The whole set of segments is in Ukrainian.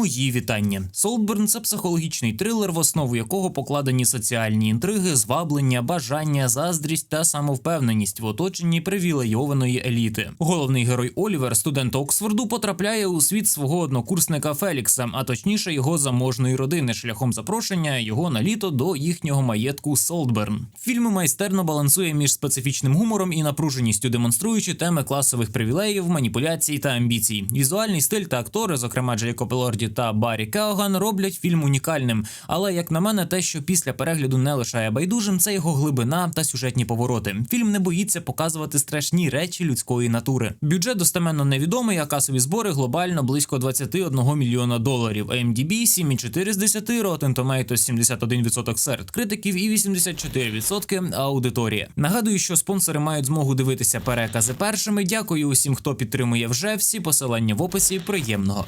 Мої вітання. Солдберн це психологічний трилер, в основу якого покладені соціальні інтриги, зваблення, бажання, заздрість та самовпевненість в оточенні привілейованої еліти. Головний герой Олівер, студент Оксфорду, потрапляє у світ свого однокурсника Фелікса, а точніше його заможної родини, шляхом запрошення його на літо до їхнього маєтку Солдберн. Фільм майстерно балансує між специфічним гумором і напруженістю, демонструючи теми класових привілеїв, маніпуляцій та амбіцій. Візуальний стиль та актори, зокрема Джейкоб Елорді та Баррі Кеоган, роблять фільм унікальним. Але як на мене, те, що після перегляду не лишає байдужим, це його глибина та сюжетні повороти. Фільм не боїться показувати страшні речі людської натури. Бюджет достеменно невідомий, а касові збори глобально близько 21 мільйона доларів. AMDB 7,4 з 10, Rotten Tomatoes 71% серед критиків і 84% аудиторія. Нагадую, що спонсори мають змогу дивитися перекази першими. Дякую усім, хто підтримує вже всі посилання в описі. Приємного.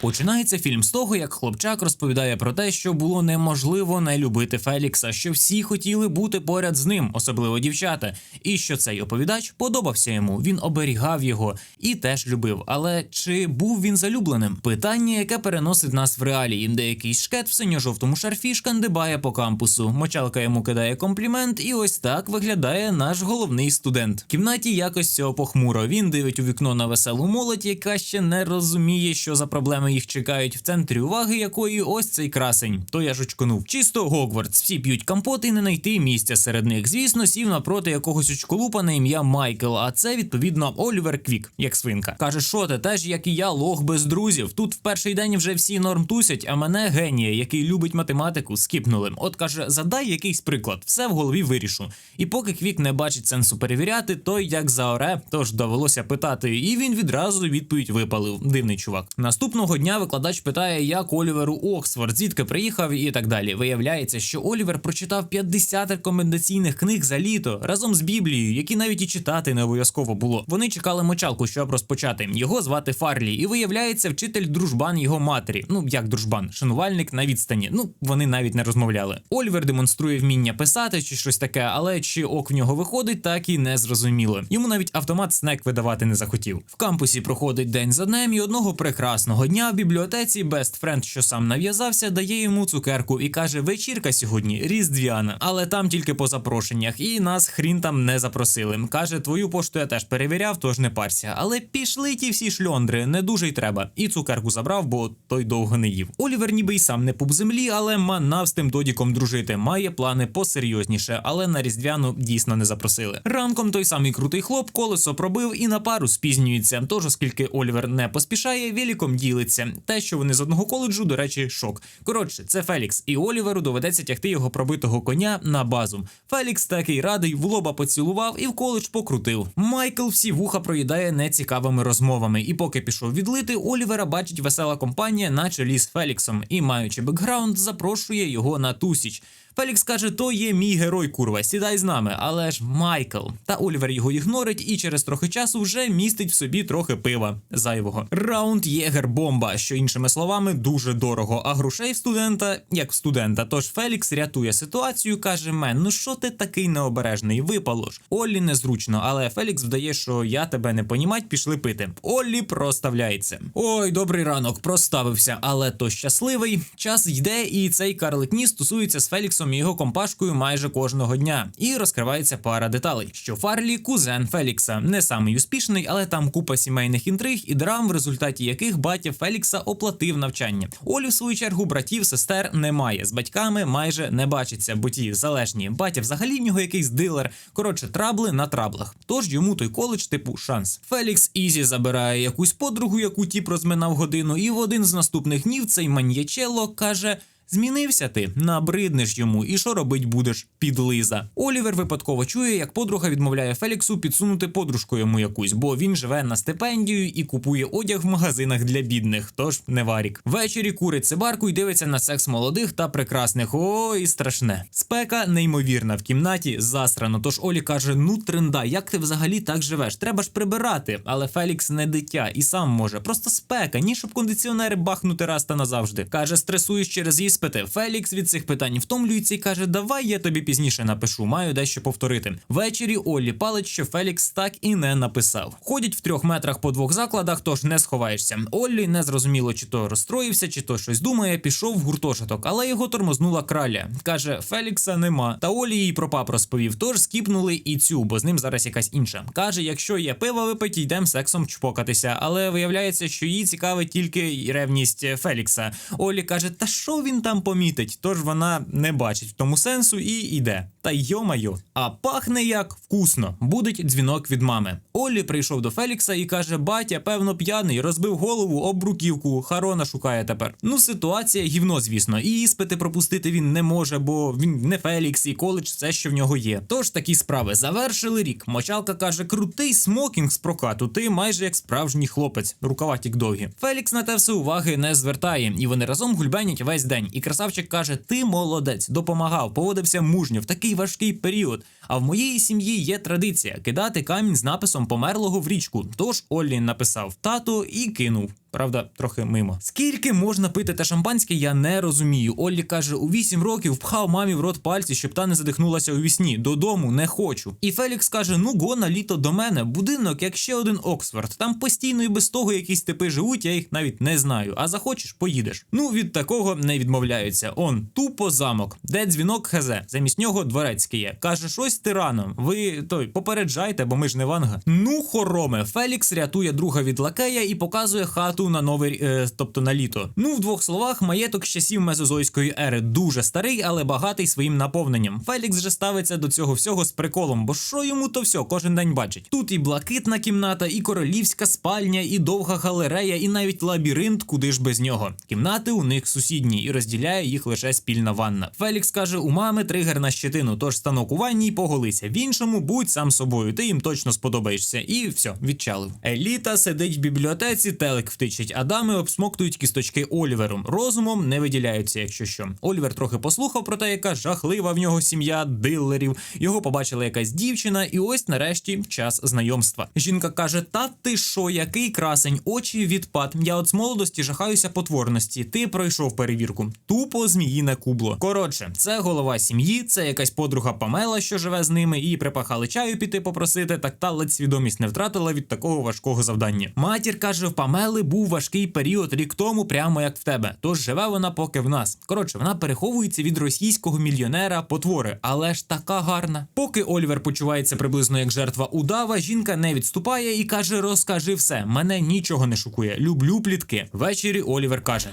Починається фільм з того, як хлопчак розповідає про те, що було неможливо не любити Фелікса, що всі хотіли бути поряд з ним, особливо дівчата, і що цей оповідач подобався йому. Він оберігав його і теж любив. Але чи був він залюбленим? Питання, яке переносить нас в реалії, де якийсь шкет в синьо-жовтому шарфі шкандибає по кампусу. Мочалка йому кидає комплімент, і ось так виглядає наш головний студент. В кімнаті якось цього похмуро. Він дивить у вікно на веселу молодь, яка ще не розуміє, що за проблеми їх чекають, в центрі уваги якої ось цей красень. То я ж очконув. Чисто Гогвартс. Всі п'ють компот і не знайти місця серед них. Звісно, сів напроти якогось очколупа на ім'я Майкл. А це відповідно Олівер Квік, як свинка. Каже, що ти теж як і я, лох без друзів. Тут в перший день вже всі норм тусять, а мене генія, який любить математику, скіпнули. От каже, задай якийсь приклад, все в голові вирішу. І поки Квік не бачить сенсу перевіряти, той як заоре, тож довелося питати, і він відразу відповідь випалив. Дивний чувак. Наступного дня викладач питає, як Олівер у Оксфорд, звідки приїхав і так далі. Виявляється, що Олівер прочитав 50 рекомендаційних книг за літо разом з Біблією, які навіть і читати не обов'язково було. Вони чекали мочалку, щоб розпочати. Його звати Фарлі, і виявляється, вчитель дружбан його матері. Ну як дружбан, шанувальник на відстані. Ну вони навіть не розмовляли. Олівер демонструє вміння писати чи щось таке, але чи ок в нього виходить, так і не зрозуміло. Йому навіть автомат снек видавати не захотів. В кампусі проходить день за днем, і одного прекрасного дня в бібліотеці Best Friend, що сам нав'язався, дає йому цукерку і каже: вечірка сьогодні різдвяна, але там тільки по запрошеннях, і нас хрін там не запросили. Каже, твою пошту я теж перевіряв, тож не парся. Але пішли ті всі шльондри, не дуже й треба. І цукерку забрав, бо той довго не їв. Олівер ніби й сам не пуп землі, але манав з тим додіком дружити. Має плани посерйозніше, але на різдвяну дійсно не запросили. Ранком той самий крутий хлоп колесо пробив і на пару спізнюється. Тож, оскільки Олівер не поспішає, веліком ділиться. Те, що вони з одного коледжу, до речі, шок. Коротше, це Фелікс, і Оліверу доведеться тягти його пробитого коня на базу. Фелікс такий радий, в лоба поцілував і в коледж покрутив. Майкл всі вуха проїдає нецікавими розмовами, і поки пішов відлити, Олівера бачить весела компанія на чолі з Феліксом, і, маючи бекграунд, запрошує його на тусіч. Фелікс каже, то є мій герой, курва, сідай з нами, але ж Майкл. Та Олівер його ігнорить і через трохи часу вже містить в собі трохи пива зайвого. Раунд єгер бомба, що іншими словами дуже дорого. А грошей в студента як в студента. Тож Фелікс рятує ситуацію, каже: Мен, ну що ти такий необережний? Випало ж. Оллі незручно, але Фелікс вдає, що я тебе не понімать, пішли пити. Оллі проставляється. Ой, добрий ранок, проставився, але то щасливий. Час йде, і цей карлик ніс стосується з Феліксом і його компашкою майже кожного дня. І розкривається пара деталей, що Фарлі кузен Фелікса, не самий успішний, але там купа сімейних інтриг і драм, в результаті яких батя Фелікса оплатив навчання. Олі, в свою чергу, братів, сестер немає. З батьками майже не бачиться, бо ті залежні. Батя взагалі в нього якийсь дилер. Коротше, трабли на траблах. Тож йому той коледж типу шанс. Фелікс Ізі забирає якусь подругу, яку тіп розминав годину, і в один з наступних днів цей маньячело каже. Змінився ти, набриднеш йому, і що робить будеш? Підлиза. Олівер випадково чує, як подруга відмовляє Феліксу підсунути подружку йому якусь, бо він живе на стипендію і купує одяг в магазинах для бідних, тож не варік. Ввечері курить цибарку і дивиться на секс молодих та прекрасних. Ой, страшне. Спека неймовірна в кімнаті засрано. Тож Олі каже: Ну, тренда, як ти взагалі так живеш? Треба ж прибирати. Але Фелікс не дитя і сам може. Просто спека, ні щоб кондиціонери бахнути раз та назавжди. Каже, стресуєш через її іспити. Фелікс від цих питань втомлюється і каже: Давай я тобі пізніше напишу, маю дещо повторити. Ввечері Оллі палить, що Фелікс так і не написав. Ходять в трьох метрах по двох закладах, тож не сховаєшся. Оллі не зрозуміло, чи то розстроївся, чи то щось думає, пішов в гуртожиток, але його тормознула краля. Каже, Фелікса нема. Та Олі їй про пап розповів, тож скіпнули і цю, бо з ним зараз якась інша. Каже, якщо є пиво випить, йдемо сексом чпокатися. Але виявляється, що її цікавить тільки ревність Фелікса. Олі каже, та що він там помітить? Тож вона не бачить в тому сенсу і йде. Та йо-майо. А пахне як вкусно. Будить дзвінок від мами. Олі прийшов до Фелікса і каже: Батя, певно, п'яний, розбив голову об бруківку. Харона шукає тепер. Ну, ситуація гівно, звісно, і іспити пропустити він не може, бо він не Фелікс, і коледж все, що в нього є. Тож такі справи завершили рік. Мочалка каже: крутий смокінг з прокату. Ти майже як справжній хлопець, рукава тік довгі. Фелікс на те все уваги не звертає, і вони разом гульбенять весь день. І красавчик каже: Ти молодець, допомагав, поводився мужньо в такий важкий період. А в моїй сім'ї є традиція кидати камінь з написом померлого в річку. Тож Оллі написав тато і кинув. Правда, трохи мимо. Скільки можна пити те шампанське, я не розумію. Оллі каже, у 8 років впхав мамі в рот пальці, щоб та не задихнулася у вісні. Додому не хочу. І Фелікс каже: ну го на літо до мене. Будинок, як ще один Оксфорд. Там постійно і без того якісь типи живуть, я їх навіть не знаю. А захочеш, поїдеш. Ну від такого не відмовляються. Он тупо замок, де дзвінок хазе. Замість нього дворецький є. Каже, щось тираном. Ви той попереджайте, бо ми ж не ванга. Ну, хороме, Фелікс рятує друга від лакея і показує хату на новий, е, тобто на літо. Ну, в двох словах, маєток з часів мезозойської ери дуже старий, але багатий своїм наповненням. Фелікс же ставиться до цього всього з приколом, бо що йому то все кожен день бачить. Тут і блакитна кімната, і королівська спальня, і довга галерея, і навіть лабіринт, куди ж без нього. Кімнати у них сусідні, і розділяє їх лише спільна ванна. Фелікс каже: у мами тригер на щетину, тож станок у ванні й поголися. В іншому будь сам собою, ти їм точно сподобаєшся. І все, відчалив. Еліта сидить в бібліотеці, телек втичить, а дами обсмоктують кісточки Олівером. Розумом не виділяються, якщо що. Олівер трохи послухав про те, яка жахлива в нього сім'я дилерів. Його побачила якась дівчина, і ось нарешті час знайомства. Жінка каже: Та ти що, який красень, очі відпад. Я от з молодості жахаюся потворності. Ти пройшов перевірку. Тупо зміїне кубло. Коротше, це голова сім'ї, це якась подруга Памела, що живе з ними, її припахали чаю піти попросити, так та ледь свідомість не втратила від такого важкого завдання. Матір каже: в Памели був важкий період рік тому, прямо як в тебе. Тож живе вона поки в нас. Коротше, вона переховується від російського мільйонера потвори, але ж така гарна. Поки Олівер почувається приблизно як жертва удава, жінка не відступає і каже: Розкажи все, мене нічого не шукує. Люблю плітки. Ввечері Олівер каже.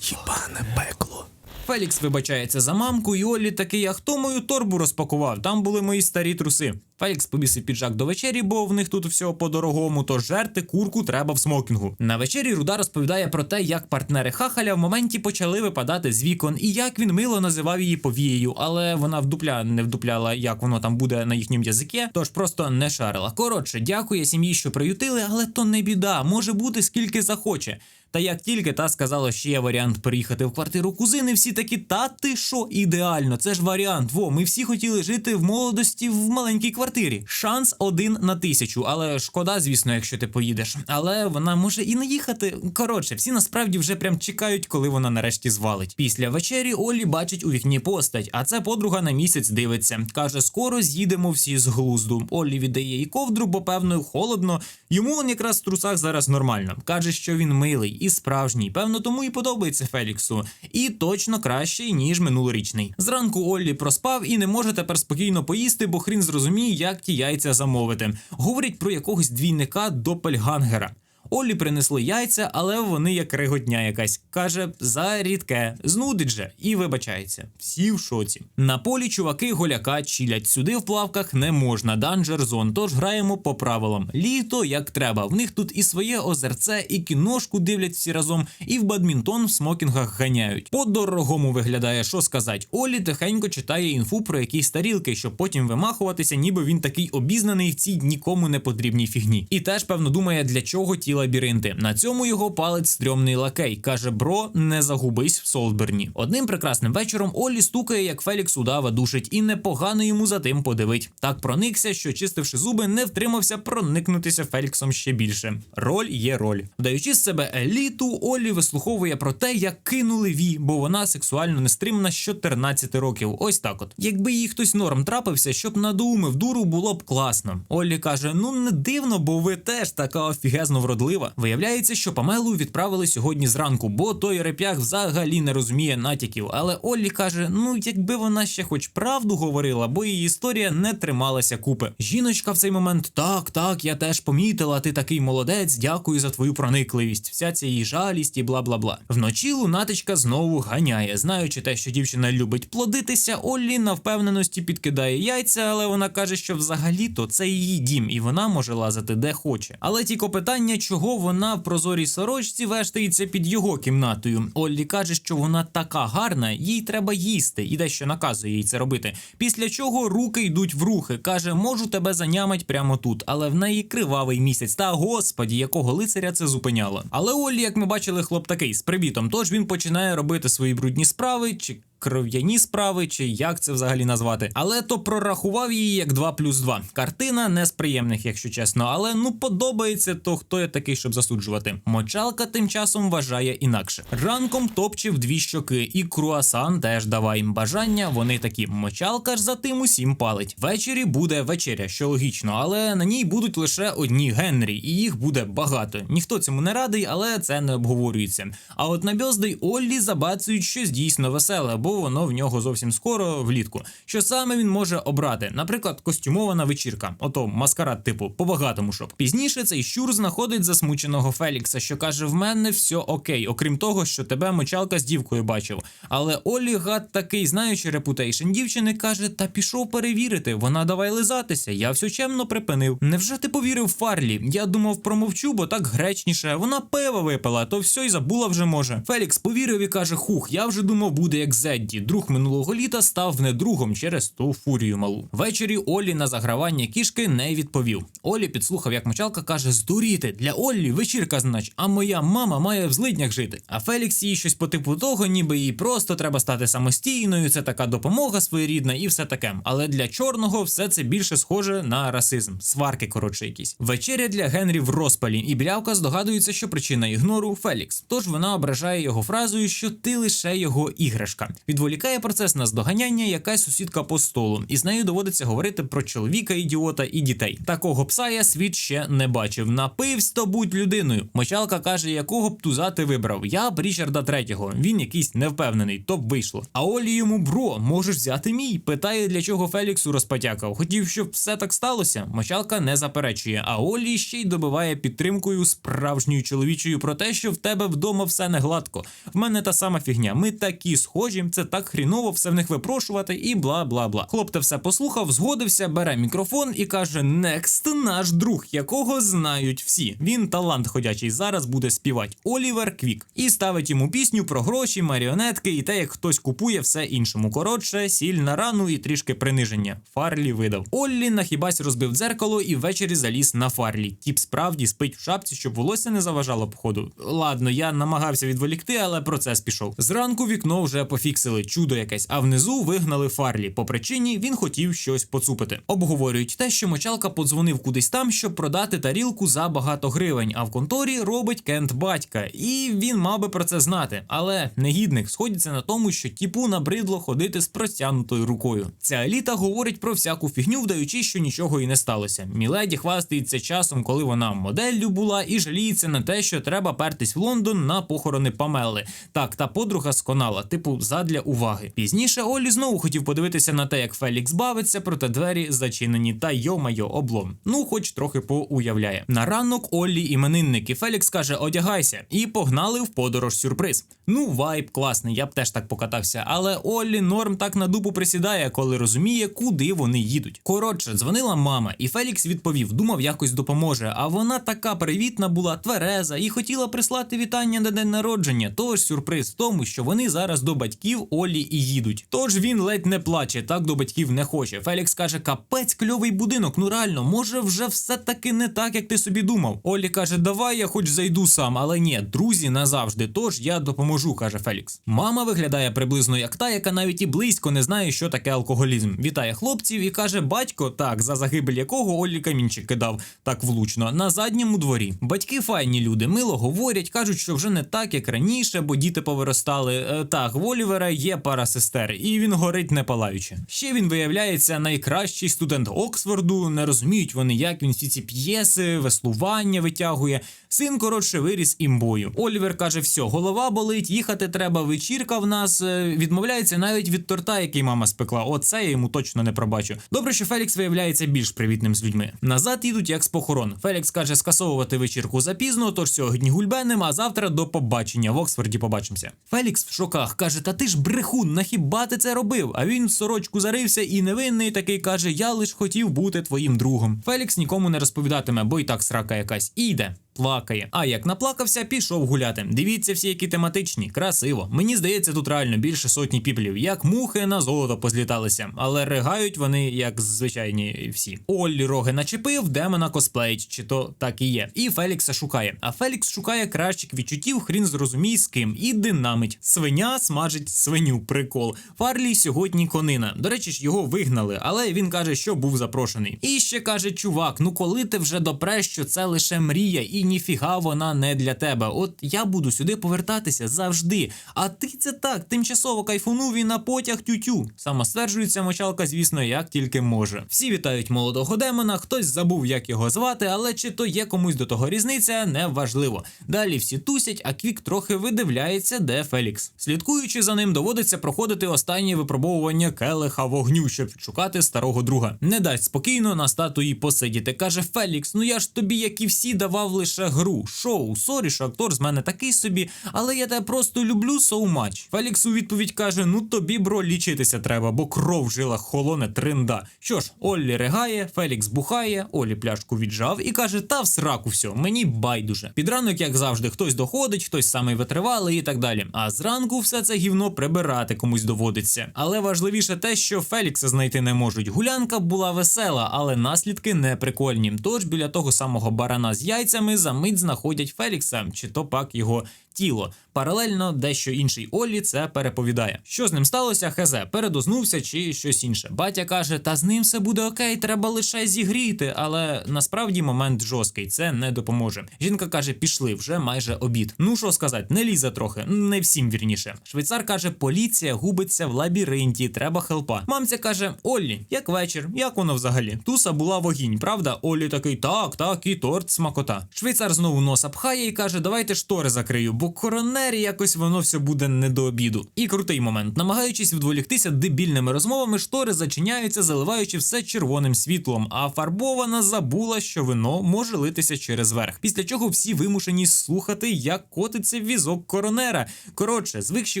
Єбане пекло. Фелікс вибачається за мамку, і Олі такий, а хто мою торбу розпакував? Там були мої старі труси. Фелікс повісив піджак до вечері, бо в них тут все по-дорогому, тож жерти курку треба в смокінгу. На вечері Руда розповідає про те, як партнери хахаля в моменті почали випадати з вікон, і як він мило називав її повією, але вона вдупля не вдупляла, як воно там буде на їхньому язикі, тож просто не шарила. Коротше, дякує сім'ї, що приютили, але то не біда, може бути скільки захоче. Та як тільки та сказала, що є варіант переїхати в квартиру кузини, всі такі, та ти що, ідеально, це ж варіант. Во, ми всі хотіли жити в молодості в маленькій квартирі. Шанс один на тисячу, але шкода, звісно, якщо ти поїдеш. Але вона може і не їхати. Коротше, всі насправді вже прям чекають, коли вона нарешті звалить. Після вечері Олі бачить у вікні постать, а це подруга на місяць дивиться. Каже, скоро з'їдемо всі з глузду. Олі віддає їй ковдру, бо певно холодно. Йому он якраз в трусах зараз нормально. Каже, що він милий і справжній. Певно, тому і подобається Феліксу. І точно кращий, ніж минулорічний. Зранку Оллі проспав і не може тепер спокійно поїсти, бо хрін зрозуміє, як ті яйця замовити. Говорять про якогось двійника Допельгангера. Олі принесли яйця, але вони як реготня якась. Каже, за рідке, знудить же і вибачається. Всі в шоці. На полі чуваки голяка чілять. Сюди в плавках не можна. Данжер зон. Тож граємо по правилам. Літо як треба. В них тут і своє озерце, і кіношку дивлять всі разом, і в бадмінтон в смокінгах ганяють. По-дорогому виглядає, що сказать. Олі тихенько читає інфу про якісь тарілки, щоб потім вимахуватися, ніби він такий обізнаний в цій нікому не потрібній фігні. І теж, певно, думає, для чого ті лабіринти. На цьому його палець стрьомний лакей. каже: Бро, не загубись в Солсберні. Одним прекрасним вечором Оллі стукає, як Фелікс удава душить, і непогано йому за тим подивить. Так проникся, що чистивши зуби, не втримався проникнутися Феліксом ще більше. Роль є роль. Вдаючи з себе еліту, Оллі вислуховує про те, як кинули Ві, бо вона сексуально нестримна з 14 років. Ось так от. Якби їй хтось норм трапився, щоб надумив дуру, було б класно. Оллі каже: ну не дивно, бо ви теж така офігезно вродлива. Виявляється, що Памелу відправили сьогодні зранку, бо той реп'ях взагалі не розуміє натяків. Але Оллі каже: ну якби вона ще хоч правду говорила, бо її історія не трималася купи. Жіночка в цей момент так, так, я теж помітила, ти такий молодець, дякую за твою проникливість. Вся ця її жалість і бла бла бла. Вночі лунатичка знову ганяє, знаючи те, що дівчина любить плодитися, Оллі на впевненості підкидає яйця, але вона каже, що взагалі-то це її дім, і вона може лазити де хоче. Але тільки питання, чого вона в прозорій сорочці вештається під його кімнатою. Оллі каже, що вона така гарна, їй треба їсти, і дещо наказує їй це робити. Після чого руки йдуть в рухи. каже, можу тебе занямать прямо тут, але в неї кривавий місяць. Та господі, якого лицаря це зупиняло. Але Оллі, як ми бачили, хлоп такий з привітом. Тож він починає робити свої брудні справи чи. Кров'яні справи, чи як це взагалі назвати, але то прорахував її як 2 плюс 2. Картина не з приємних, якщо чесно, але ну подобається, то хто я такий, щоб засуджувати. Мочалка тим часом вважає інакше. Ранком топчив дві щоки, і круасан теж давай їм бажання. Вони такі мочалка ж за тим усім палить. Ввечері буде вечеря, що логічно, але на ній будуть лише одні Генрі, і їх буде багато. Ніхто цьому не радий, але це не обговорюється. А от на бьоздей Оллі забацують щось дійсно веселе, бо воно в нього зовсім скоро влітку. Що саме він може обрати? Наприклад, костюмована вечірка, ото маскарад, типу, по-багатому щоб. Пізніше цей щур знаходить засмученого Фелікса, що каже: в мене все окей, окрім того, що тебе мочалка з дівкою бачив. Але Олі гад такий, знаючи репутейшн дівчини, каже: Та пішов перевірити, вона давай лизатися. Я все чемно припинив. Невже ти повірив Фарлі? Я думав, промовчу, бо так гречніше. Вона пиво випила, то все й забула вже може. Фелікс повірив і каже: Хух, я вже думав, буде як Зедді. Друг минулого літа став недругом через ту фурію малу. Ввечері Олі на загравання кішки не відповів. Олі підслухав, як мочалка каже: Здуріти для Оллі вечірка, знач, а моя мама має в злиднях жити. А Фелікс їй щось по типу того, ніби їй просто треба стати самостійною. Це така допомога своєрідна і все таке. Але для чорного все це більше схоже на расизм, сварки коротше якісь. Вечеря для Генрі в розпалі, і білявка здогадується, що причина ігнору Фелікс. Тож вона ображає його фразою, що ти лише його іграшка. Відволікає процес на здоганяння якась сусідка по столу, і з нею доводиться говорити про чоловіка, ідіота і дітей. Такого пса я світ ще не бачив. Напивсь, то будь людиною. Мочалка каже, якого б туза ти вибрав. Я б Річарда третього. Він якийсь невпевнений, то б вийшло. А Олі йому бро, можеш взяти мій. Питає, для чого Феліксу розпотякав. Хотів, щоб все так сталося. Мочалка не заперечує, а Олі ще й добиває підтримкою справжньою чоловічою про те, що в тебе вдома все не гладко. В мене та сама фігня. Ми такі схожі, це так хріново все в них випрошувати і бла бла бла. Хлоп те все послухав, згодився, бере мікрофон і каже: Некст, наш друг, якого знають всі. Він талант ходячий зараз буде співати Олівер Квік і ставить йому пісню про гроші, маріонетки і те, як хтось купує все іншому. Коротше, сіль на рану і трішки приниження. Фарлі видав. Оллі нахібась розбив дзеркало і ввечері заліз на Фарлі. Тіп справді спить в шапці, щоб волосся не заважало походу. Ладно, я намагався відволікти, але процес пішов. Зранку вікно вже пофіксили, чудо якесь, а внизу вигнали Фарлі. По причині він хотів щось поцупити. Обговорюють те, що мочалка подзвонив кудись там, щоб продати тарілку за багато гривень. А в конторі робить Кент батька, і він мав би про це знати. Але негідник сходиться на тому, що тіпу набридло ходити з простягнутою рукою. Ця еліта говорить про всяку фігню, вдаючи, що нічого і не сталося. Міледі хвастається часом, коли вона моделлю була, і жаліється на те, що треба пертись в Лондон на похорони Памели. Так, та подруга сконала, типу, задля уваги. Пізніше Олі знову хотів подивитися на те, як Фелікс бавиться, проте двері зачинені, та йо-майо, облом. Ну, хоч трохи поуявляє. На ранок Оллі іменинники Фелікс каже: одягайся, і погнали в подорож сюрприз. Ну, вайб класний, я б теж так покатався. Але Оллі норм так на дупу присідає, коли розуміє, куди вони їдуть. Коротше, дзвонила мама, і Фелікс відповів, думав, якось допоможе. А вона така привітна була, твереза, і хотіла прислати вітання на день народження. Тож сюрприз в тому, що вони зараз до батьків батьків Олі і їдуть. Тож він ледь не плаче, так до батьків не хоче. Фелікс каже: капець, кльовий будинок. Ну реально, може, вже все таки не так, як ти собі думав. Олі каже: Давай я хоч зайду сам, але ні, друзі назавжди. Тож я допоможу, каже Фелікс. Мама виглядає приблизно як та, яка навіть і близько не знає, що таке алкоголізм. Вітає хлопців і каже: батько, так, за загибель якого Олі камінчик кидав так влучно на задньому дворі. Батьки файні люди, мило говорять, кажуть, що вже не так, як раніше, бо діти повиростали. Е, так, в Олівера є пара сестер, і він горить не палаючи. Ще він виявляється найкращий студент Оксфорду. Не розуміють вони, як він всі ці п'єси, веслування витягує. Син коротше виріс імбою. Олівер каже: все, голова болить, їхати треба. Вечірка в нас Е, відмовляється навіть від торта, який мама спекла. Оце я йому точно не пробачу. Добре, що Фелікс виявляється більш привітним з людьми. Назад їдуть як з похорон. Фелікс каже скасовувати вечірку запізно, тож сьогодні гульбеним, а завтра до побачення. В Оксфорді побачимося. Фелікс в шоках каже: Та ти ж брехун, на хіба ти це робив? А він в сорочку зарився і невинний такий каже: Я лиш хотів бути твоїм другом. Фелікс нікому не розповідатиме, бо й так срака якась. І йде. Плакає. А як наплакався, пішов гуляти. Дивіться всі, які тематичні, красиво. Мені здається, тут реально більше сотні піплів, як мухи на золото позліталися, але ригають вони як звичайні всі. Оллі роги начепив, демона косплеїть, чи то так і є. І Фелікса шукає. А Фелікс шукає кращих відчуттів, хрін зрозумій з ким, і динамить. Свиня смажить свиню. Прикол. Фарлій сьогодні конина. До речі ж, його вигнали, але він каже, що був запрошений. І ще каже, чувак, ну коли ти вже допреш, що це лише мрія, і ніфіга вона не для тебе. От я буду сюди повертатися завжди. А ти це так, тимчасово кайфунув і на потяг тютю. Сама стверджується мочалка, звісно, як тільки може. Всі вітають молодого демона, хтось забув, як його звати, але чи то є комусь до того різниця, не важливо. Далі всі тусять, а Квік трохи видивляється, де Фелікс. Слідкуючи за ним, доводиться проходити останнє випробовування келиха вогню, щоб шукати старого друга. Не дасть спокійно на статуї посидіти. каже Фелікс: Ну я ж тобі, як і всі, давав лише гру, шоу. Сорі, що актор з мене такий собі, але я тебе просто люблю so much. Фелікс у відповідь каже: Ну тобі, бро, лічитися треба, бо кров в жилах холоне тринда. Що ж, Оллі ригає, Фелікс бухає, Олі пляшку віджав і каже: Та в сраку все, мені байдуже. Під ранок, як завжди, хтось доходить, хтось самий витривалий і так далі. А зранку все це гівно прибирати комусь доводиться. Але важливіше те, що Фелікса знайти не можуть. Гулянка була весела, але наслідки не прикольні. Тож біля того самого барана з яйцями за мить знаходять Фелікса, чи то пак його тіло. Паралельно дещо інший Оллі це переповідає. Що з ним сталося? Хезе передознувся чи щось інше. Батя каже: Та з ним все буде окей, треба лише зігріти. Але насправді момент жорсткий, це не допоможе. Жінка каже: пішли вже майже обід. Ну що сказати, не лізе трохи, не всім вірніше. Швейцар каже: поліція губиться в лабіринті, треба хелпа. Мамця каже: Оллі, як вечір, як воно взагалі? Туса була вогінь, правда? Оллі такий, так, так, і торт смакота. Швейцар знову носа пхає і каже: Давайте штори закрию, бо коронері якось воно все буде не до обіду. І крутий момент, намагаючись відволіктися дебільними розмовами, штори зачиняються, заливаючи все червоним світлом. А фарбована забула, що вино може литися через верх. Після чого всі вимушені слухати, як котиться візок коронера. Коротше, звикші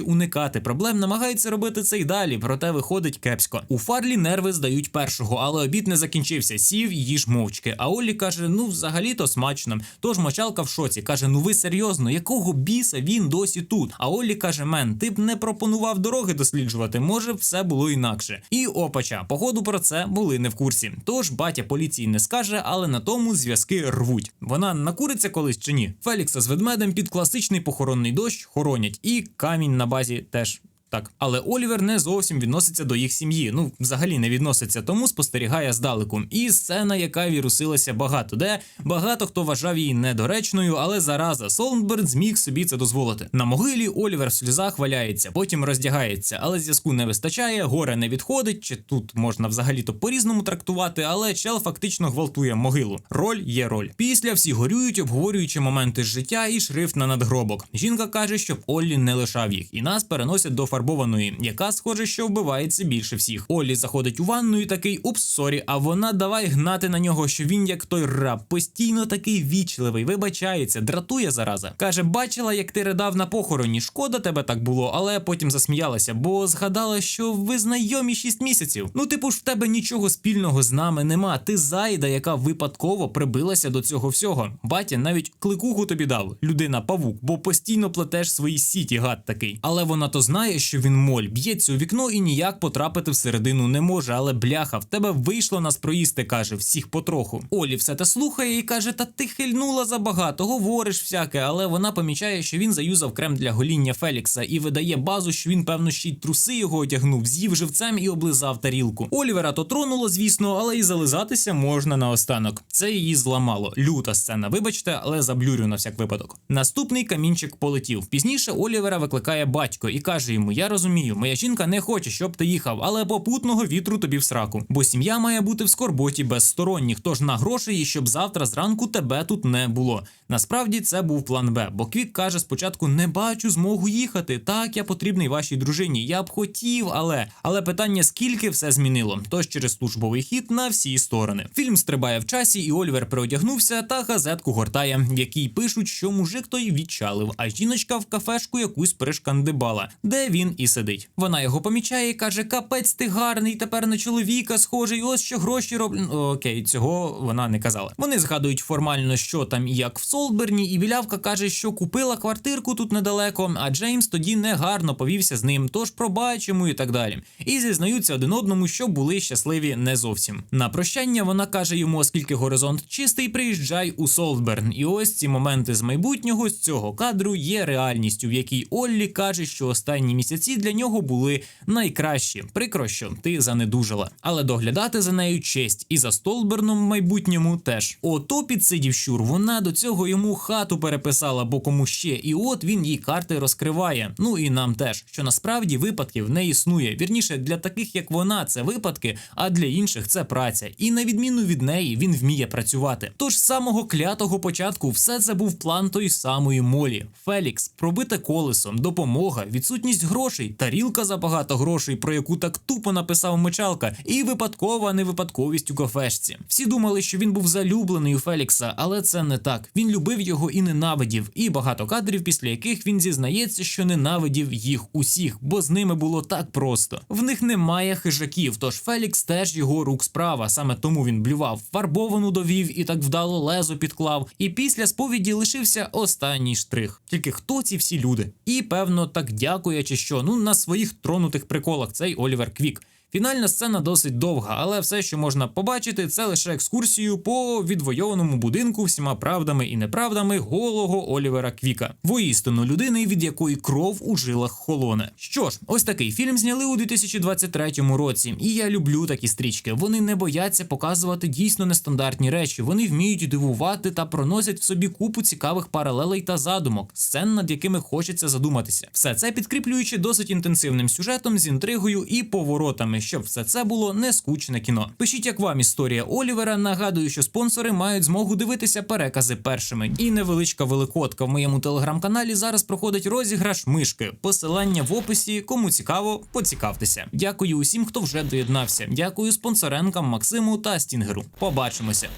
уникати проблем, намагаються робити це й далі, проте виходить кепсько. У Фарлі нерви здають першого, але обід не закінчився. Сів їж мовчки. А Олі каже: ну взагалі-то смачно. Тож мочалка в шоці каже: Ну ви серйозно, якого біса він досі тут? А Олі каже: Мен, ти б не пропонував дороги досліджувати, може, все було інакше. І опача, походу про це були не в курсі. Тож батя поліції не скаже, але на тому зв'язки рвуть. Вона накуриться колись чи ні? Фелікса з ведмедем під класичний похоронний дощ хоронять, і камінь на базі теж. Так, але Олівер не зовсім відноситься до їх сім'ї. Ну, взагалі не відноситься, тому спостерігає здалеку. І сцена, яка вірусилася багато де, багато хто вважав її недоречною, але зараза Солнберд зміг собі це дозволити. На могилі Олівер в сльозах валяється, потім роздягається, але зв'язку не вистачає, горе не відходить. Чи тут можна взагалі-то по-різному трактувати, але чел фактично гвалтує могилу. Роль є роль. Після всі горюють, обговорюючи моменти життя і шрифт на надгробок. Жінка каже, щоб Оллі не лишав їх, і нас переносять до фарбованої, яка схоже, що вбивається більше всіх. Оллі заходить у ванну і такий упс, сорі, а вона давай гнати на нього, що він як той раб, постійно такий вічливий, вибачається, дратує зараза. Каже, бачила, як ти ридав на похороні. Шкода тебе так було, але потім засміялася, бо згадала, що ви знайомі 6 місяців. Ну, типу ж в тебе нічого спільного з нами нема. Ти зайда, яка випадково прибилася до цього всього. Батя навіть кликуху тобі дав, людина павук, бо постійно плетеш свої сіті, гад такий. Але вона то знає, що він моль, б'ється у вікно і ніяк потрапити всередину не може. Але бляха, в тебе вийшло нас проїсти, каже, всіх потроху. Олі все те слухає і каже: Та ти хильнула забагато, говориш всяке, але вона помічає, що він заюзав крем для гоління Фелікса і видає базу, що він, певно, ще й труси його одягнув, з'їв живцем і облизав тарілку. Олівера то тронуло, звісно, але і зализатися можна наостанок. Це її зламало. Люта сцена, вибачте, але заблюрю на всяк випадок. Наступний камінчик полетів. Пізніше Олівера викликає батько і каже йому: Я розумію, моя жінка не хоче, щоб ти їхав, але попутного вітру тобі в сраку. Бо сім'я має бути в скорботі без сторонніх, тож на гроші, і щоб завтра зранку тебе тут не було. Насправді це був план Б, бо Квік каже спочатку: не бачу змогу їхати. Так, я потрібний вашій дружині. Я б хотів, але але питання скільки все змінило. Тож через службовий хід на всі сторони. Фільм стрибає в часі, і Ольвер переодягнувся та газетку гортає, в якій пишуть, що мужик той відчалив, а жіночка в кафешку якусь пришкандибала, де він і сидить. Вона його помічає і каже: Капець, ти гарний, тепер на чоловіка схожий. Ось що гроші роблять. Окей, цього вона не казала. Вони згадують формально, що там і як в Солберні, і білявка каже, що купила квартирку тут недалеко. А Джеймс тоді негарно повівся з ним, тож пробачимо і так далі. І зізнаються один одному, що були щасливі не зовсім. На прощання вона каже йому, оскільки горизонт чистий, приїжджай у Солдберн. І ось ці моменти з майбутнього з цього кадру є реальністю, в якій Оллі каже, що останні місяці для нього були найкращі. Прикро, що ти занедужала. Але доглядати за нею честь і за Столберном майбутньому теж. Ото підсидів щур. Вона до цього йому хату переписала, бо кому ще, і от він їй карти розкриває. Ну і нам теж, що насправді випадків не існує. Вірніше, для таких як вона, це випадки, а для інших це праця. І на відміну від неї він вміє працювати. Тож з самого клятого початку все це був план той самої молі. Фелікс, пробите колесо, допомога, відсутність грошей, тарілка за багато грошей, про яку так тупо написав Мечалка, і випадкова невипадковість у кафешці. Всі думали, що він був залюблений у Фелікса, але це не так. Він любив його і ненавидів, і багато кадрів, після яких він зізнається, що ненавидів їх усіх, бо з ними було так просто. В них немає хижаків, тож Фелікс теж його рук справа. Саме тому він блював, фарбовану довів і так вдало лезо підклав. І після сповіді лишився останній штрих. Тільки хто ці всі люди? І певно, так дякує чи що. Ну на своїх тронутих приколах цей Олівер Квік. Фінальна сцена досить довга, але все, що можна побачити, це лише екскурсію по відвойованому будинку всіма правдами і неправдами голого Олівера Квіка, воістину людини, від якої кров у жилах холоне. Що ж, ось такий фільм зняли у 2023 році, і я люблю такі стрічки. Вони не бояться показувати дійсно нестандартні речі. Вони вміють дивувати та проносять в собі купу цікавих паралелей та задумок, сцен, над якими хочеться задуматися. Все це підкріплюючи досить інтенсивним сюжетом з інтригою і поворотами, щоб все це було не скучне кіно. Пишіть, як вам історія Олівера. Нагадую, що спонсори мають змогу дивитися перекази першими. І невеличка великодка в моєму телеграм-каналі зараз проходить розіграш мишки. Посилання в описі. Кому цікаво, поцікавтеся. Дякую усім, хто вже доєднався. Дякую спонсоренкам Максиму та Стінгеру. Побачимося.